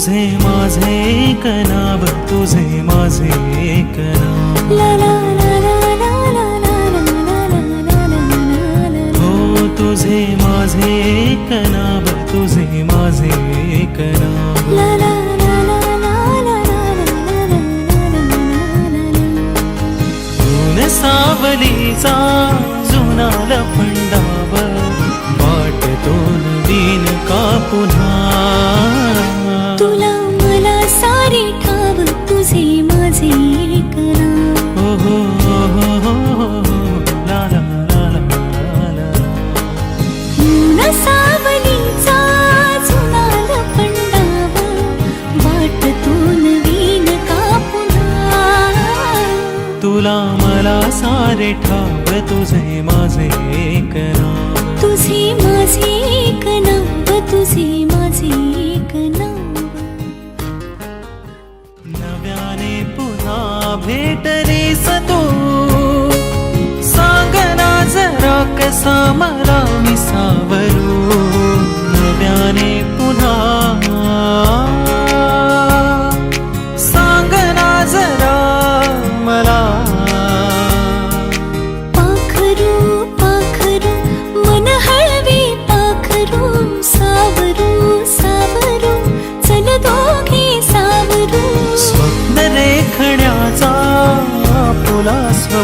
तुझे माझे एक नाव तुझे माझे एक नाव हो तुझे माझे एक नाव तुझे माझे एक नाव सावलीचा जुना लपंडा तुला मला सारे ठाव तुझे माझे एक नाव. तुझे माझे एक नाव तुझे माझे एक नाव. नव्याने पुन्हा भेटलीस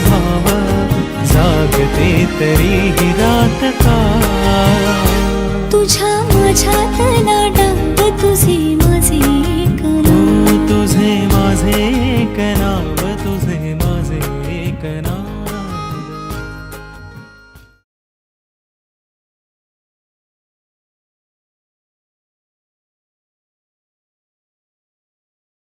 भाव जागते तरी ही रात का। तुझा माझा तना डंग तुझी